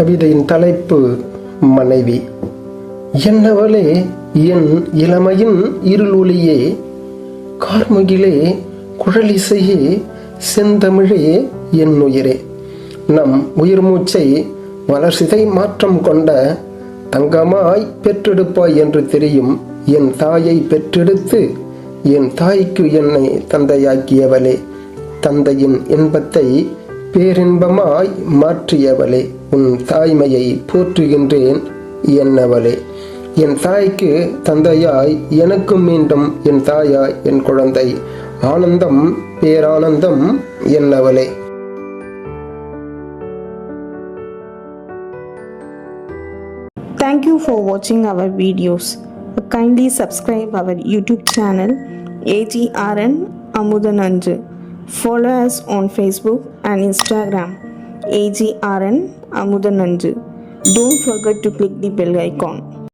கவிதையின் தலைப்பு மனைவி என்னவளே என் இளமையின் இருளொளியே கார்முகிலே குழலிசையே செந்தமிழே என் உயிரே. நம் உயிர் மூச்சை வளர்சிதை மாற்றம் கொண்ட தங்கமாய் பெற்றெடுப்பாய் என்று தெரியும் என் தாயை பெற்றெடுத்து என் தாய்க்கு என்னை தந்தையாக்கியவளே. தந்தையின் இன்பத்தை பேரின்பமாய் மாற்றியவளே உன் தாய்மையை போற்றுகின்றேன் என்னவளே என் தாய்க்கு தந்தையாய் எனக்கும் மீண்டும் என் தாயாய் என் குழந்தை ஆனந்தம் பேரானந்தம் Ennavale Thank you for watching our videos. Kindly subscribe our YouTube channel Amudhan Amudananju. Follow us on Facebook and Instagram AGRN Amudananju. Don't forget to click the bell icon.